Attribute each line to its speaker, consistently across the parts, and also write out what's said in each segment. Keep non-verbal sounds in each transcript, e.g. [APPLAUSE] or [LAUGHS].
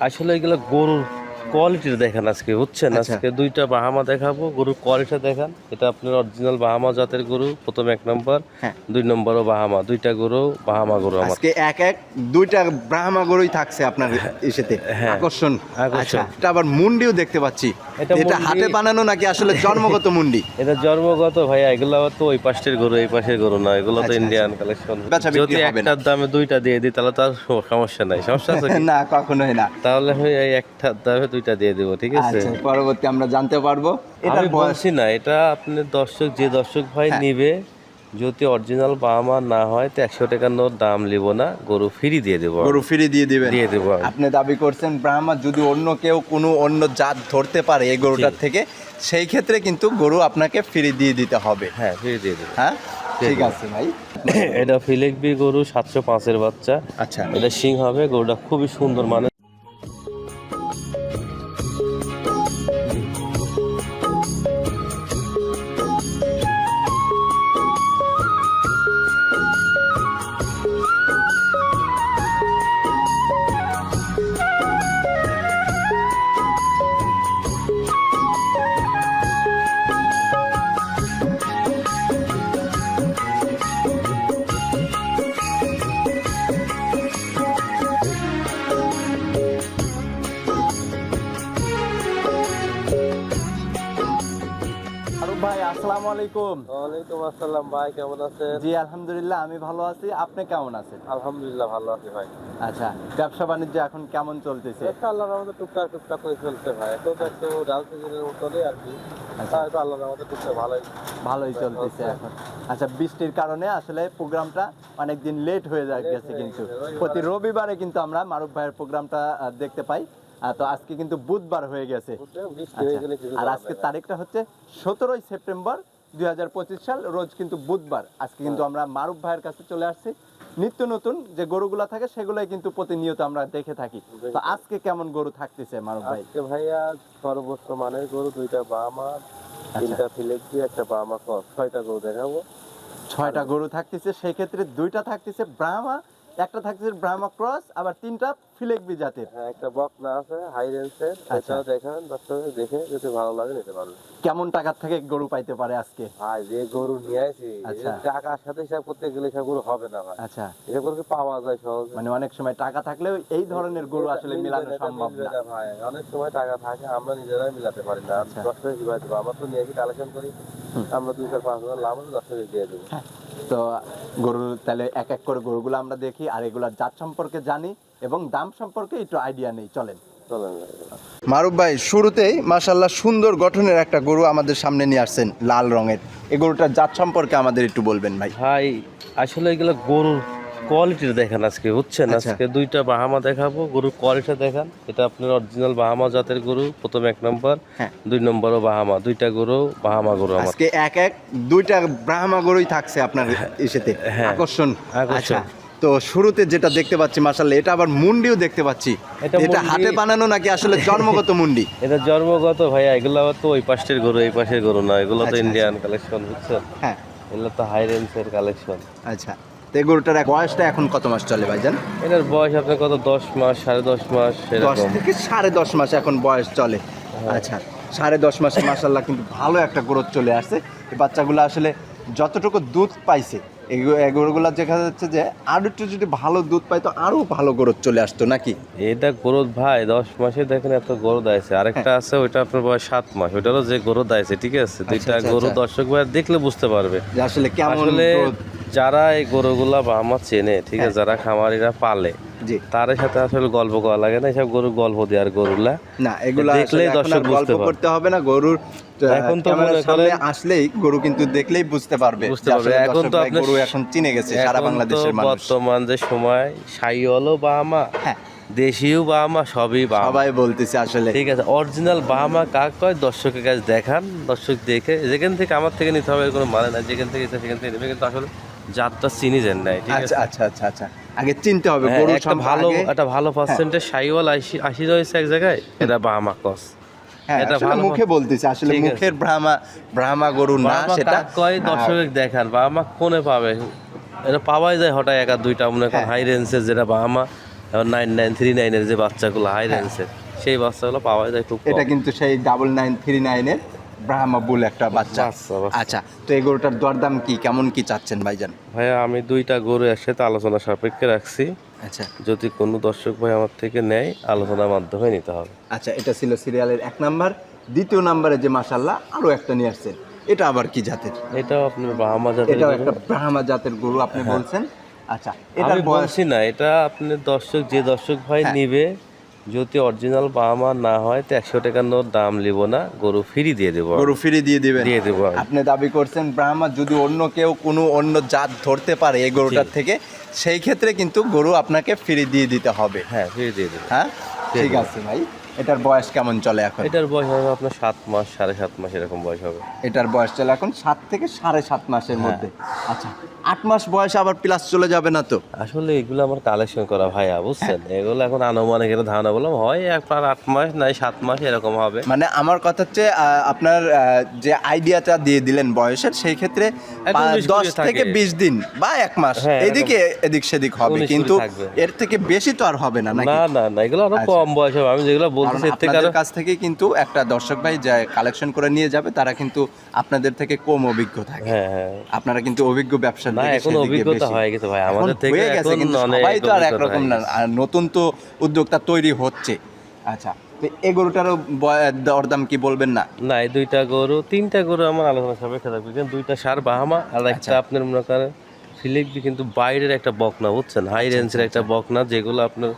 Speaker 1: আসলে এগুলো গরুর কোয়ালিটির দেখেন আজকে বুঝছেন?
Speaker 2: আচ্ছা।
Speaker 1: আজকে দুইটা বাহামা দেখাবো গরুর কোয়ালিটি দেখান। এটা আপনার অরিজিনাল বাহামা জাতের গরু প্রথম এক নম্বর
Speaker 2: হ্যাঁ।
Speaker 1: দুই নম্বরও বাহামা দুইটা গরু বাহামা গরু আমার।
Speaker 2: আজকে এক এক দুইটা ব্রাহ্মা গরুই থাকছে আপনার ইসেতে।
Speaker 1: হ্যাঁ।
Speaker 2: আকর্ষণ। আচ্ছা এটা আবার মুন্ডিও দেখতে পাচ্ছি।
Speaker 1: এটা
Speaker 2: হাতে বানানো নাকি আসলে জন্মগত মুন্ডি?
Speaker 1: এটা জন্মগত ভাইয়া এগুলো তো ওই পাশের গরু এই পাশের গরু না এগুলো তো
Speaker 2: আচ্ছা,
Speaker 1: ইন্ডিয়ান কালেকশন যদি একটার দামে দুইটা দিয়ে দিই তাহলে তার সমস্যা নাই। সমস্যা আছে [LAUGHS]
Speaker 2: না কখনোই না।
Speaker 1: তাহলে এই একটার দামে দুইটা দিয়ে দিব ঠিক আছে?
Speaker 2: আচ্ছা পরবর্তী আমরা জানতে পারব। বয়স
Speaker 1: বলছি না এটা আপনি দর্শক যে দর্শক ভাই
Speaker 2: হ্যাঁ।
Speaker 1: নিবে যদি অরিজিনাল বাবা না হয় তো একশো টাকার নোট দাম নিব না গরু ফ্রি দিয়ে দেবো।
Speaker 2: গরু ফিরে দিয়ে দিবেন।
Speaker 1: দিয়ে দেবো।
Speaker 2: আপনি দাবি করছেন ব্রাহ্মা যদি অন্য কেউ কোনো অন্য জাত ধরতে পারে এই গরুটার থেকে সেই ক্ষেত্রে কিন্তু গরু আপনাকে ফ্রি দিয়ে দিতে হবে।
Speaker 1: হ্যাঁ ফ্রি দিয়ে দেবো।
Speaker 2: হ্যাঁ? ঠিক আছে ভাই। [COUGHS]
Speaker 1: এটা ফিলেকবি গরু সাতশো পাঁচের বাচ্চা।
Speaker 2: আচ্ছা।
Speaker 1: এটা সিং হবে গরুটা খুবই সুন্দর মানে
Speaker 2: আলাইকুম।
Speaker 1: ওয়ালাইকুম আসসালাম ভাই কেমন আছেন?
Speaker 2: জি আলহামদুলিল্লাহ আমি ভালো আছি। আপনি কেমন আছেন?
Speaker 1: আলহামদুলিল্লাহ ভালো আছি ভাই।
Speaker 2: আচ্ছা ব্যবসা বাণিজ্য এখন কেমন চলতেছে?
Speaker 1: আল্লাহর আমাদের টুকটাক টুকটাক করে চলছে ভাই। তো একটু ডাল সিজনের মতনই আর কি। তো আল্লাহর আমাদের টুকটাক ভালোই
Speaker 2: ভালোই চলতেছে এখন। আচ্ছা বৃষ্টির কারণে আসলে প্রোগ্রামটা অনেকদিন লেট হয়ে গেছে কিন্তু। প্রতি রবিবারে কিন্তু আমরা মারুফ ভাইয়ের প্রোগ্রামটা দেখতে পাই। তো আজকে কিন্তু বুধবার হয়ে গেছে। আচ্ছা, আর আজকে তারিখটা হচ্ছে সতেরোই সেপ্টেম্বর দুই সাল রোজ কিন্তু বুধবার। আজকে কিন্তু আমরা মারুফ ভাইয়ের কাছে চলে আসছি। নিত্য নতুন যে গরুগুলা থাকে সেগুলাই কিন্তু প্রতিনিয়ত আমরা দেখে থাকি। তো আজকে কেমন গরু থাকতেছে মারুফ ভাই?
Speaker 1: আজকে ভাইয়া সর্বোচ্চ মানের গরু দুইটা বামা তিনটা ফিলেক্সি একটা বামা ছয়টা গরু দেখাবো।
Speaker 2: ছয়টা গরু থাকতেছে সেই ক্ষেত্রে দুইটা থাকতেছে ব্রাহ্মা একটা থাকতেছে ব্রাহ্মা ক্রস আবার তিনটা ফিলেকবি জাতের।
Speaker 1: হ্যাঁ একটা বকনা আছে হাই রেঞ্জের
Speaker 2: আচ্ছা।
Speaker 1: দেখান দেখে যদি ভালো লাগে নিতে পারবে
Speaker 2: কেমন টাকার থেকে গরু পাইতে পারে আজকে?
Speaker 1: ভাই যে গরু নিয়ে আসি
Speaker 2: আচ্ছা।
Speaker 1: টাকার সাথে হিসাব করতে গেলে সব গরু হবে না ভাই।
Speaker 2: আচ্ছা।
Speaker 1: এসব গরু কি পাওয়া যায় সহজ?
Speaker 2: মানে অনেক সময় টাকা থাকলেও এই ধরনের গরু আসলে মিলানো সম্ভব না।
Speaker 1: ভাই অনেক সময় টাকা থাকে আমরা নিজেরাই মিলাতে পারি না।
Speaker 2: আচ্ছা।
Speaker 1: দশ টাকা কীভাবে আমরা তো নিয়ে এসে কালেকশন করি। আমরা দুই চার পাঁচ হাজার লাভ দশ টাকা দিয়ে দেবো।
Speaker 2: তো গরুর তাহলে এক এক করে গরুগুলো আমরা দেখি আর এগুলার জাত সম্পর্কে জানি এবং দাম সম্পর্কে একটু আইডিয়া নেই। চলেন।
Speaker 1: মারুব
Speaker 2: মারুফ ভাই শুরুতেই মাসাল্লাহ সুন্দর গঠনের একটা গরু আমাদের সামনে নিয়ে আসছেন লাল রঙের। এই গরুটার জাত সম্পর্কে আমাদের একটু বলবেন ভাই।
Speaker 1: ভাই আসলে এগুলো গরুর কোয়ালিটির দেখেন আজকে বুঝছেন?
Speaker 2: আচ্ছা।
Speaker 1: আজকে দুইটা বাহামা দেখাবো গরুর কোয়ালিটি দেখান। এটা আপনার অরিজিনাল বাহামা জাতের গরু প্রথম এক নম্বর
Speaker 2: হ্যাঁ।
Speaker 1: দুই নম্বরও বাহামা দুইটা গরু বাহামা গরু আমার।
Speaker 2: আজকে এক এক দুইটা ব্রাহ্মা গরুই থাকছে আপনার ইসেতে।
Speaker 1: হ্যাঁ।
Speaker 2: আকর্ষণ।
Speaker 1: আকর্ষণ।
Speaker 2: আচ্ছা তো শুরুতে যেটা দেখতে পাচ্ছি মাশাল্লাহ এটা আবার মুন্ডিও দেখতে পাচ্ছি।
Speaker 1: এটা
Speaker 2: হাতে বানানো নাকি আসলে জন্মগত মুন্ডি? [LAUGHS]
Speaker 1: এটা জন্মগত ভাইয়া এগুলো আবার তো ওই পাশের গরু এই পাশের গরু না এগুলো তো
Speaker 2: আচ্ছা,
Speaker 1: ইন্ডিয়ান কালেকশন বুঝছেন?
Speaker 2: হ্যাঁ।
Speaker 1: এগুলো তো হাই রেঞ্জের কালেকশন
Speaker 2: আচ্ছা। তো এই গরুটার বয়সটা এখন কত মাস চলে ভাইজান?
Speaker 1: এটার বয়স আপনার কত দশ মাস সাড়ে দশ মাস
Speaker 2: দশ থেকে সাড়ে দশ মাস এখন বয়স চলে। আচ্ছা সাড়ে দশ মাসে মাসাল্লাহ কিন্তু ভালো একটা গ্রোথ চলে আসছে। এই বাচ্চাগুলো আসলে যতটুকু দুধ পাইছে এগুলো দেখা যাচ্ছে যে আরও একটু যদি ভালো দুধ পাইতো আরও ভালো গ্রোথ চলে আসতো নাকি?
Speaker 1: এটা গরুদ ভাই দশ মাসে দেখেন এত গরুদ আছে আরেকটা আছে ওইটা আপনার বয়স সাত মাস ওইটারও যে গরুদ আছে ঠিক আছে? দুইটা
Speaker 2: আচ্ছা,
Speaker 1: গরু
Speaker 2: আচ্ছা।
Speaker 1: দর্শক ভাই দেখলে বুঝতে পারবে।
Speaker 2: আসলে কেমন?
Speaker 1: যারা এই গরুগুলা বা আমার চেনে ঠিক আছে
Speaker 2: হ্যাঁ।
Speaker 1: যারা খামারিরা পালে তার সাথে আসলে গল্প করা লাগে না এসব গরু গল্প দেওয়ার গরুলা।
Speaker 2: না এগুলো
Speaker 1: দেখলেই দর্শক
Speaker 2: গল্প করতে হবে না গরুর
Speaker 1: এখন তো মনে করেন-
Speaker 2: আসলেই গরু কিন্তু দেখলেই বুঝতে পারবে
Speaker 1: বুঝতে পারবে। এখন তো
Speaker 2: ভাই
Speaker 1: আপনার-
Speaker 2: গরু এখন চিনে গেছে সারা বাংলাদেশের মানুষ।
Speaker 1: বর্তমান যে সময় সাইওয়ালও বাহামা
Speaker 2: হ্যাঁ।
Speaker 1: দেশিও বাহামা সবই বাহামা
Speaker 2: সবাই বলতেছে আসলে।
Speaker 1: ঠিক আছে অরিজিনাল বাহামা কাক কয়? দর্শকের কাছে দেখান দর্শক দেখে যেখান থেকে আমার থেকে নিতে হবে কোনো মানে নাই যেখান থেকে সেখান থেকে নেবে কিন্তু আসলে জাতটা চিনি যেন নাই ঠিক আছে?
Speaker 2: আচ্ছা আচ্ছা আচ্ছা। আচ্ছা আগে চিনতে হবে
Speaker 1: হ্যাঁ,
Speaker 2: গরু
Speaker 1: একটা ভালো একটা ভালো পার্সেন্টেজ সাইওয়াল আশি আশি রয়েছে এক জায়গায় এটা বাহামা কস।
Speaker 2: হ্যাঁ,
Speaker 1: এটা ভালো
Speaker 2: মুখে বলতেছে আসলে মুখের ব্রাহ্মা ব্রাহ্মা গরু না সেটা
Speaker 1: কয়
Speaker 2: হ্যাঁ,
Speaker 1: দেখান বাহামা কোনে পাবে? এটা পাওয়াই যায় হঠাৎ এক আর দুইটা মনে করেন
Speaker 2: হ্যাঁ।
Speaker 1: হাই রেঞ্জের যেটা বাহামা নাইন নাইন থ্রি নাইনের যে বাচ্চাগুলো হাই রেঞ্জের সেই বাচ্চাগুলো পাওয়া যায় খুব
Speaker 2: এটা কিন্তু সেই ডাবল নাইন থ্রি নাইনের ব্রাহ্মা বুল একটা বাচ্চা। আচ্ছা তো এই গরুটার দরদাম কি? কেমন কি চাচ্ছেন ভাইজান?
Speaker 1: ভাইয়া আমি দুইটা গরু একসাথে আলোচনা সাপেক্ষে রাখছি।
Speaker 2: আচ্ছা।
Speaker 1: যদি কোনো দর্শক ভাই আমার থেকে নেয় আলোচনার মাধ্যমে নিতে হবে।
Speaker 2: আচ্ছা এটা ছিল সিরিয়ালের এক নাম্বার। দ্বিতীয় নাম্বারে যে মাসাল্লাহ আরও একটা নিয়ে আসছেন। এটা আবার কি জাতের?
Speaker 1: এটাও আপনার বাহামা জাতের
Speaker 2: এটাও একটা ব্রাহ্মা জাতের গরু আপনি বলছেন। আচ্ছা
Speaker 1: হ্যাঁ।
Speaker 2: বয়স
Speaker 1: বলছি না এটা আপনি দর্শক যে দর্শক ভাই
Speaker 2: হ্যাঁ।
Speaker 1: নিবে যদি অরিজিনাল বাহামা না হয় তো একশো টাকার নোট দাম নিব না গরু ফ্রি দিয়ে দেবো।
Speaker 2: গরু ফ্রি দিয়ে দেবে
Speaker 1: দিয়ে দেবো।
Speaker 2: আপনি দাবি করছেন ব্রাহ্মা যদি অন্য কেউ কোনো অন্য জাত ধরতে পারে এই গরুটার থেকে সেই ক্ষেত্রে কিন্তু গরু আপনাকে ফ্রি দিয়ে দিতে হবে।
Speaker 1: হ্যাঁ ফ্রি দিয়ে দেবে।
Speaker 2: হ্যাঁ? ঠিক আছে ভাই। এটার বয়স কেমন চলে এখন?
Speaker 1: এটার বয়স হবে আপনার সাত মাস সাড়ে সাত মাস এরকম বয়স হবে।
Speaker 2: এটার বয়স চলে এখন সাত থেকে সাড়ে সাত মাসের মধ্যে। আচ্ছা আট মাস বয়স আবার প্লাস চলে যাবে না তো?
Speaker 1: আসলে এগুলো আমার কালেকশন করা ভাইয়া বুঝছেন? এগুলো এখন আনুমানিক এটা ধারণা বললাম হয় একবার আট মাস নাই সাত মাস এরকম হবে।
Speaker 2: মানে আমার কথা হচ্ছে আপনার যে আইডিয়াটা দিয়ে দিলেন বয়সের সেই ক্ষেত্রে দশ
Speaker 1: থাকে।
Speaker 2: বিশ দিন বা এক মাস
Speaker 1: হ্যাঁ,
Speaker 2: এদিকে এদিক সেদিক হবে। কিন্তু এর থেকে বেশি তো আর হবে না নাকি?
Speaker 1: না না না এগুলো আরও
Speaker 2: আচ্ছা।
Speaker 1: কম বয়স হবে। আমি যেগুলো বলতেছি এর থেকে
Speaker 2: আপনাদের কাছ থেকে কিন্তু একটা দর্শক ভাই যে কালেকশন করে নিয়ে যাবে তারা কিন্তু আপনাদের থেকে কম অভিজ্ঞ থাকে।
Speaker 1: হ্যাঁ হ্যাঁ।
Speaker 2: কিন্তু অভিজ্ঞ ব্যবসা
Speaker 1: না এখন অভিজ্ঞতা হয়ে গেছে ভাই। আমাদের থেকে এখন
Speaker 2: সবাই তো আর একরকম না আর নতুন তো উদ্যোক্তা তৈরি হচ্ছে। আচ্ছা এই গরুটারও দরদাম কি বলবেন না?
Speaker 1: না এই দুইটা গরু তিনটা গরু আমার আলোচনা সাপেক্ষে থাকবে। কিন্তু দুইটা সার বাহামা আর
Speaker 2: আচ্ছা।
Speaker 1: একটা আপনার মনে করেন ফিলিপি কিন্তু বাইরের একটা বকনা বুঝছেন? হাই রেঞ্জের একটা বকনা যেগুলো আপনার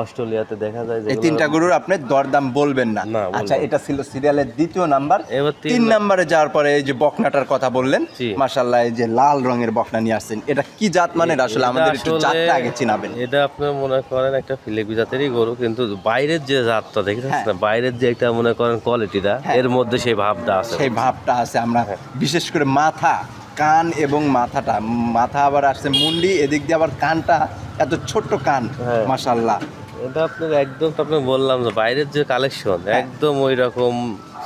Speaker 1: অস্ট্রেলিয়াতে দেখা যায়
Speaker 2: এই তিনটা গরুর আপনি দরদাম বলবেন না। আচ্ছা এটা ছিল সিরিয়ালের দ্বিতীয় নাম্বার।
Speaker 1: তিন
Speaker 2: নাম্বারে যাওয়ার পরে এই যে বকনাটার কথা বললেন
Speaker 1: জি।
Speaker 2: মাশাল্লাহ এই যে লাল রঙের বকনা নিয়ে আসছেন এটা কি জাত মানে আসলে আমাদের একটু জাতটা আগে চিনাবেন।
Speaker 1: এটা আপনার মনে করেন একটা ফিলিপি জাতেরই গরু কিন্তু বাইরের যে জাতটা দেখেছেন
Speaker 2: হ্যাঁ।
Speaker 1: না? বাইরের যে একটা মনে করেন কোয়ালিটিটা এর মধ্যে সেই ভাবটা আছে।
Speaker 2: সেই ভাবটা আছে। আমরা বিশেষ করে মাথা কান এবং মাথাটা মাথা আবার আসছে মুন্ডি এদিক দিয়ে আবার কানটা এত ছোট্ট কান
Speaker 1: হ্যাঁ।
Speaker 2: মাশাল্লাহ
Speaker 1: এটা আপনার একদম তো বললাম যে বাইরের যে কালেকশন একদম ওই রকম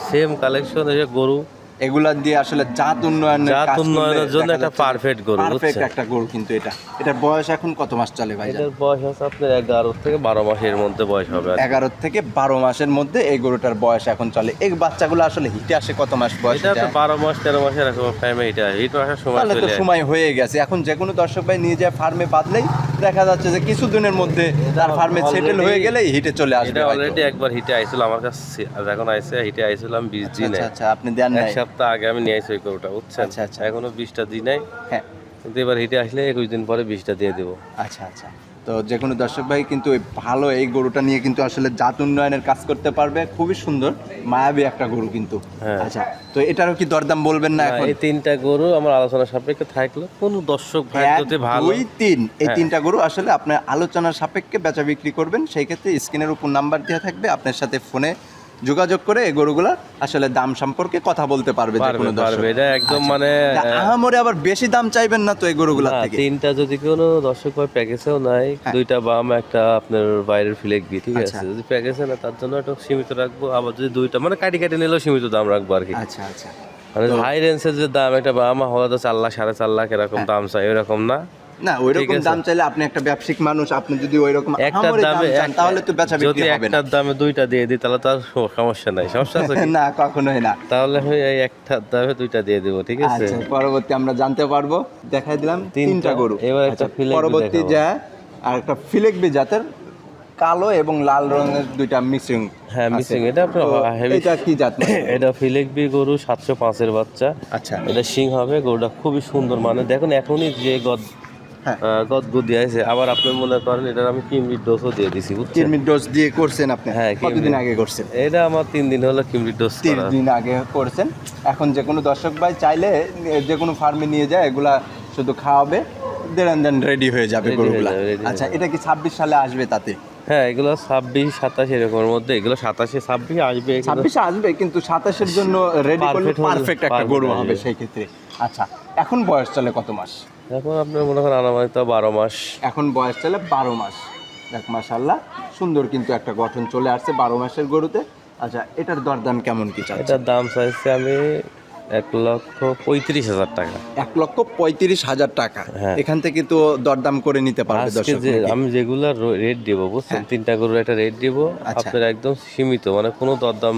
Speaker 1: সেম কালেকশন এই যে গরু।
Speaker 2: এগুলা দিয়ে আসলে জাত উন্নয়নের
Speaker 1: জাত
Speaker 2: কাজ করলে
Speaker 1: উন্নয়নের জন্য
Speaker 2: দেখা
Speaker 1: একটা
Speaker 2: যাচ্ছে
Speaker 1: perfect গরু,
Speaker 2: perfect
Speaker 1: বুঝছেন?
Speaker 2: একটা গরু কিন্তু এটা। এটার বয়স এখন কত মাস চলে ভাই
Speaker 1: এটার বয়স আছে আপনার এগারো থেকে বারো মাসের মধ্যে বয়স হবে আর কি।
Speaker 2: এগারো থেকে বারো মাসের মধ্যে এই গরুটার বয়স এখন চলে। এই বাচ্চাগুলো আসলে হিটে আসে কত মাস বয়স
Speaker 1: এটা তো বারো মাস তেরো মাসের এরকম টাইমে এটা হিট আসার সময়
Speaker 2: তাহলে তো
Speaker 1: চলে আসে।
Speaker 2: সময় হয়ে গেছে। এখন যে কোনো দর্শক ভাই নিয়ে যায় ফার্মে বাঁধলেই দেখা যাচ্ছে যে কিছুদিনের মধ্যে তার ফার্মে সেটেল হয়ে গেলেই হিটে চলে আসবে
Speaker 1: অলরেডি একবার হিটে আইছিল আমার কাছে আর এখন আইছে হিটে আইছিলাম বিশ দিন।
Speaker 2: আচ্ছা আচ্ছা আপনি দেন
Speaker 1: এক সপ্তাহ আগে আমি নিয়ে আইছি ওই গরুটা বুঝছেন?
Speaker 2: আচ্ছা, আচ্ছা।
Speaker 1: এখনও বিশটা দিন নাই।
Speaker 2: হ্যাঁ।
Speaker 1: কিন্তু এবার হিটে আসলে একুশ দিন পরে বিশটা দিয়ে দেবো।
Speaker 2: আচ্ছা আচ্ছা। তো যে কোনো দর্শক ভাই কিন্তু ভালো এই গরুটা নিয়ে কিন্তু আসলে জাত উন্নয়নের কাজ করতে পারবে। খুবই সুন্দর মায়াবী একটা গরু কিন্তু।
Speaker 1: হ্যাঁ।
Speaker 2: আচ্ছা তো এটারও কি দরদাম বলবেন না এখন?
Speaker 1: এই তিনটা গরু আমার আলোচনা সাপেক্ষে থাকল কোন দর্শক ভাই যদি ভালো
Speaker 2: দুই তিন এই
Speaker 1: হ্যাঁ।
Speaker 2: তিনটা গরু আসলে আপনার আলোচনার সাপেক্ষে বেচা বিক্রি করবেন। সেই ক্ষেত্রে স্ক্রিনের উপর নাম্বার দেওয়া থাকবে। আপনার সাথে ফোনে যোগাযোগ করে এই গরুগুলা আসলে দাম সম্পর্কে কথা বলতে পারবে যে কোনো দর্শক।
Speaker 1: পারবে এটা একদম
Speaker 2: আচ্ছা।
Speaker 1: মানে
Speaker 2: আহামরে আবার বেশি দাম চাইবেন না তো এই গরুগুলা থেকে?
Speaker 1: তিনটা যদি কোনো দর্শক ভাই প্যাকেজেও নাই।
Speaker 2: হ্যাঁ।
Speaker 1: দুইটা বাম একটা আপনার বাইরের ফিলেকবি ঠিক
Speaker 2: আচ্ছা।
Speaker 1: আছে? যদি প্যাকেজে না তার জন্য একটু সীমিত রাখব। আবার যদি দুইটা মানে কাটি কাটি নিলেও সীমিত দাম রাখব আর কি।
Speaker 2: আচ্ছা আচ্ছা।
Speaker 1: মানে হাই রেঞ্জের যে দাম একটা বামা হওয়া তো চার লাখ সাড়ে চার লাখ এরকম
Speaker 2: হ্যাঁ।
Speaker 1: দাম চাই এরকম না?
Speaker 2: না ওই রকম
Speaker 1: আছে।
Speaker 2: দাম চাইলে আপনি একটা ব্যবসায়িক মানুষ আপনি যদি ওই রকম
Speaker 1: একটার
Speaker 2: আহামরি দাম তাহলে তো বেচা বিক্রি হবে না।
Speaker 1: দামে দুইটা দিয়ে দিই তাহলে তার সমস্যা নাই। সমস্যা আছে? [LAUGHS]
Speaker 2: না কখনোই না।
Speaker 1: তাহলে এই একটার দামে দুইটা দিয়ে দেবো ঠিক আছে?
Speaker 2: আচ্ছা পরবর্তী আমরা জানতে পারব দেখাই দিলাম
Speaker 1: তিনটা।
Speaker 2: গরু।
Speaker 1: এবার একটা
Speaker 2: আচ্ছা,
Speaker 1: ফিলেকবি
Speaker 2: পরবর্তী যা আর একটা ফিলেকবি জাতের কালো এবং লাল রঙের দুইটা মিশ্রিং
Speaker 1: হ্যাঁ মিসিং এটা
Speaker 2: এটা কি জাত মানে? [COUGHS]
Speaker 1: এটা ফিলেকবি গরু সাতশো পাঁচের বাচ্চা।
Speaker 2: আচ্ছা।
Speaker 1: এটা সিং হবে গরুটা খুবই সুন্দর মানে দেখুন এখনই যে গদ
Speaker 2: হ্যাঁ।
Speaker 1: আছে আবার আপনি মনে করেন এটার আমি কিমরির ডোজও দিয়ে দিছি
Speaker 2: ডোজ দিয়ে করছেন আপনি?
Speaker 1: হ্যাঁ,
Speaker 2: কতদিন আগে করছেন?
Speaker 1: এটা আমার তিন দিন হলো কিমরির ডোজ
Speaker 2: তিন দিন আগে করছেন। এখন যে কোনো দর্শক ভাই চাইলে যে কোনো ফার্মে নিয়ে যায় এগুলা শুধু খাওয়াবে দেন দেন রেডি হয়ে যাবে গরুগুলা। আচ্ছা এটা কি ছাব্বিশ সালে আসবে তাতে?
Speaker 1: হ্যাঁ এগুলো ছাব্বিশ সাতাশ এরকমের মধ্যে এগুলো সাতাশে ছাব্বিশ আসবে
Speaker 2: ছাব্বিশে আসবে কিন্তু সাতাশের জন্য রেডি করলে পারফেক্ট একটা গরু হবে সেই ক্ষেত্রে। আচ্ছা এখন বয়স চলে কত মাস?
Speaker 1: এখন আপনার মনে করেন আনামানি তো বারো মাস।
Speaker 2: এখন বয়স চলে বারো মাস। দেখ মাসাল্লাহ সুন্দর কিন্তু একটা গঠন চলে আসছে বারো মাসের গরুতে। আচ্ছা এটার দরদাম কেমন কি চাচ্ছে
Speaker 1: এটার দাম চাইছে আমি এক লক্ষ পঁয়ত্রিশ হাজার টাকা।
Speaker 2: এক লক্ষ পঁয়ত্রিশ হাজার টাকা।
Speaker 1: হ্যাঁ।
Speaker 2: এখান থেকে তো দরদাম করে নিতে পারবে
Speaker 1: আমি যেগুলো রেট দিব বুঝছেন? তিনটা গরুর একটা রেট দিব। আপনার একদম সীমিত মানে কোনো দরদাম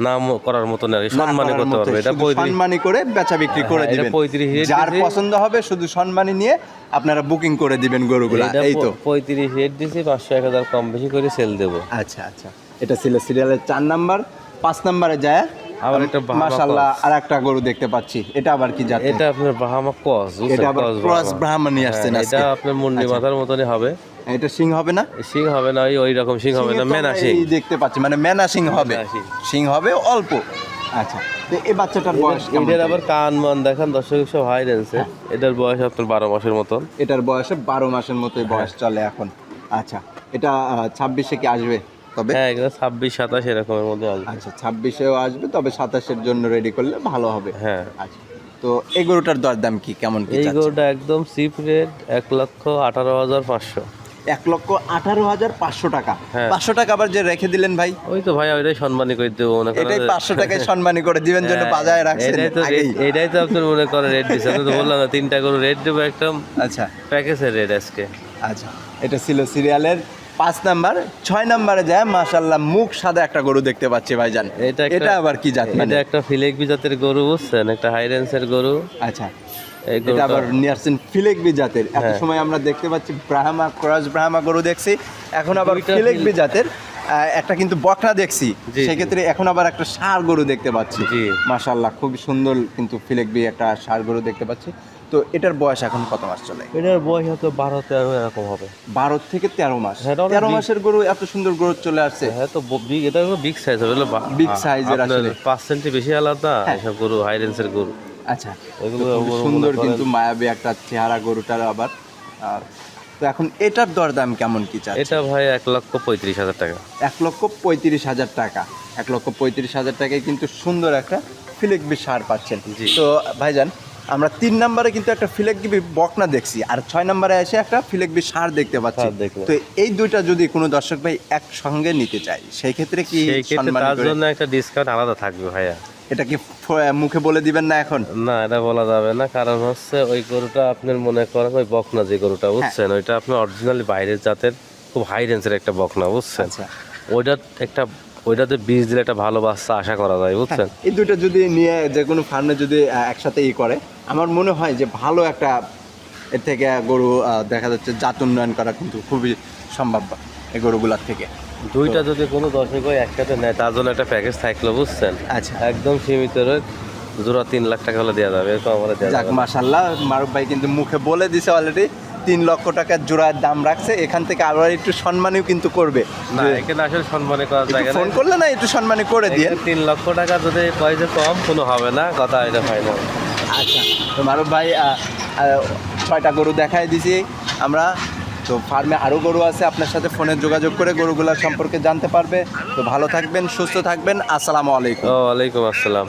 Speaker 1: না ম- করার মতো না
Speaker 2: না
Speaker 1: করতে পারবে। এটা
Speaker 2: সম্মানী করে বেচা বিক্রি করে
Speaker 1: হ্যাঁ,
Speaker 2: দিবেন।
Speaker 1: 35
Speaker 2: যার পছন্দ হবে শুধু সম্মানী নিয়ে আপনারা বুকিং করে দিবেন গরুগুলা
Speaker 1: এটা
Speaker 2: এই তো।
Speaker 1: পঁয়ত্রিশ রেট দিছি পাঁচশো এক হাজার কম বেশি করে সেল দেবো।
Speaker 2: আচ্ছা আচ্ছা। এটা ছিল সিরিয়ালের চার নাম্বার পাঁচ নাম্বারে যায়।
Speaker 1: আবার একটা বাহামা
Speaker 2: আর একটা গরু দেখতে পাচ্ছি। এটা আবার কি জাত
Speaker 1: এটা আপনার বাহামা
Speaker 2: এটা আবার ক্রস ব্রাহ্মণী আসছেন
Speaker 1: হ্যাঁ, এটা আপনার মুন্ডি মাথার মতনই হবে।
Speaker 2: এটা সিং হবে না?
Speaker 1: সিং হবে না ওই রকম সিং হবে না মেনা সিং।
Speaker 2: দেখতে পাচ্ছি মানে মেনা সিং হবে। সিং। হবে অল্প। আচ্ছা এই বাচ্চাটার বয়স
Speaker 1: এটার আবার কান মান দেখান দর্শক সব হাই রেঞ্জে এটার বয়স আপনার বারো মাসের মতন
Speaker 2: এটার বয়সে বারো মাসের মতোই বয়স চলে এখন। আচ্ছা এটা ছাব্বিশে কি আসবে তবে?
Speaker 1: হ্যাঁ এগুলো ছাব্বিশ সাতাশ এরকমের মধ্যে আসবে।
Speaker 2: আচ্ছা ছাব্বিশেও আসবে তবে সাতাশের জন্য রেডি করলে ভালো হবে।
Speaker 1: হ্যাঁ।
Speaker 2: আচ্ছা তো এই গরুটার দরদাম কি? কেমন
Speaker 1: এই গরুটা একদম চিপ রেট এক লক্ষ আঠারো হাজার পাঁচশো।
Speaker 2: এক লক্ষ আঠারো হাজার পাঁচশো টাকা।
Speaker 1: হ্যাঁ।
Speaker 2: পাঁচশো টাকা আবার যে রেখে দিলেন ভাই?
Speaker 1: ওই তো ভাই ওইটাই সম্মানী করে দেবো মনে করেন
Speaker 2: এটাই পাঁচশো টাকায় সম্মানী করে দিবেন জন্য
Speaker 1: হ্যাঁ,
Speaker 2: বাজায় রাখছেন
Speaker 1: এটাই তো আপনার মনে করেন রেট দিচ্ছে। আমি তো বললাম না তিনটা করে রেট দেবো একদম।
Speaker 2: আচ্ছা।
Speaker 1: প্যাকেজের রেট আজকে।
Speaker 2: আচ্ছা এটা ছিল সিরিয়ালের পাঁচ নাম্বার। ছয় নাম্বারে যায় মাশাল্লাহ মুখ সাদা একটা গরু দেখতে পাচ্ছি ভাইজান।
Speaker 1: এটা
Speaker 2: এটা আবার কি জাত মানে?
Speaker 1: এটা একটা ফিলেক জাতের গরু বুঝছেন একটা হাই রেঞ্জের গরু।
Speaker 2: আচ্ছা। এটা আবার নিয়ে আসছেন ফিলেকবি জাতের। এত
Speaker 1: হ্যাঁ।
Speaker 2: সময় আমরা দেখতে পাচ্ছি ব্রাহ্মা ক্রস ব্রাহ্মা গরু দেখছি। এখন আবার ফিলেকবি জাতের। একটা কিন্তু বকনা দেখছি। সেক্ষেত্রে এখন আবার একটা ষাঁড় গরু দেখতে পাচ্ছি।
Speaker 1: জি।
Speaker 2: মাশাল্লাহ খুবই সুন্দর কিন্তু ফিলেকবি একটা ষাঁড় গরু দেখতে পাচ্ছি। তো এটার বয়স এখন কত মাস চলে?
Speaker 1: এটার বয়স হয়তো বারো তেরো এরকম হবে।
Speaker 2: বারো থেকে তেরো মাস।
Speaker 1: হ্যাঁ,
Speaker 2: তেরো মাসের গরু এত সুন্দর গরু চলে আসছে।
Speaker 1: হ্যাঁ তো ব- এটা বিগ সাইজ হবে এগুলো বা-
Speaker 2: Big size এর
Speaker 1: আপনার
Speaker 2: আসলে।
Speaker 1: পাঁচ সেন্টি বেশি আলাদা
Speaker 2: হ্যাঁ।
Speaker 1: এসব গরু হাই রেঞ্জের গরু।
Speaker 2: আচ্ছা
Speaker 1: এগুলো
Speaker 2: সুন্দর কিন্তু মায়াবী একটা চেহারা গরুটার আবার। আর তো এখন এটার দরদাম কেমন কি চাচ্ছে
Speaker 1: এটা ভাই এক লক্ষ পঁয়ত্রিশ হাজার টাকা।
Speaker 2: এক লক্ষ পঁয়ত্রিশ হাজার টাকা। এক লক্ষ পঁয়ত্রিশ হাজার টাকায় কিন্তু সুন্দর একটা ফিলেকবি সার পাচ্ছেন। তো ভাইজান আমরা তিন নম্বরে কিন্তু একটা ফিলেকবি বকনা দেখছি আর ছয় নম্বরে এসে একটা ফিলেকবি সার দেখতে পাচ্ছি। তো এই দুইটা যদি কোনো দর্শক ভাই একসঙ্গে নিতে চাই সেই ক্ষেত্রে কি
Speaker 1: তার জন্য একটা ডিসকাউন্ট আলাদা থাকবে ভাইয়া।
Speaker 2: এটা কি মুখে বলে দিবেন না এখন?
Speaker 1: না এটা বলা যাবে না। কারণ হচ্ছে ওই গরুটা আপনার মনে করেন ওই বকনা যে গরুটা
Speaker 2: হ্যাঁ।
Speaker 1: বুঝছেন? ওইটা আপনার অরিজিনালি বাইরের জাতের খুব হাই রেঞ্জের একটা বকনা বুঝছেন?
Speaker 2: আচ্ছা।
Speaker 1: ওইটা একটা ওইটাতে বীজ দিলে একটা ভালো বাচ্চা আশা করা যায় বুঝছেন?
Speaker 2: এই দুটো যদি নিয়ে যে কোনো ফার্মে যদি একসাথে ই করে আমার মনে হয় যে ভালো একটা এর থেকে গরু দেখা যাচ্ছে জাত উন্নয়ন করা কিন্তু খুবই সম্ভব এই গরুগুলার থেকে।
Speaker 1: দুইটা যদি কোনো দর্শক ওই একসাথে নেয় তার জন্য একটা প্যাকেজ থাকল বুঝছেন?
Speaker 2: আচ্ছা।
Speaker 1: একদম সীমিত রেট জোড়া তিন লাখ টাকা হলে দেওয়া যাবে এরকম আমরা দেওয়া
Speaker 2: যাক
Speaker 1: যাবে। না।
Speaker 2: মাশাল্লাহ মারুফ ভাই কিন্তু মুখে বলে দিছে অলরেডি তিন লক্ষ টাকার জোড়ার দাম রাখছে এখান থেকে আবার একটু সম্মানীয় কিন্তু করবে।
Speaker 1: না এখানে আসলে সম্মানে করা জায়গা
Speaker 2: ফোন করলে না একটু সম্মানী করে দিয়ে।
Speaker 1: তিন লক্ষ টাকা যদি পয়সা কম কোনো হবে না কথা এটা ফাইনাল
Speaker 2: আচ্ছা তো মারুফ ভাই ছয়টা গরু দেখাই দিছি। আমরা তো ফার্মে আরও গরু আছে, আপনার সাথে ফোনে যোগাযোগ করে গরুগুলোর সম্পর্কে জানতে পারবে। তো ভালো থাকবেন, সুস্থ থাকবেন, আসসালামু আলাইকুম।
Speaker 1: ওয়ালাইকুম আসসালাম।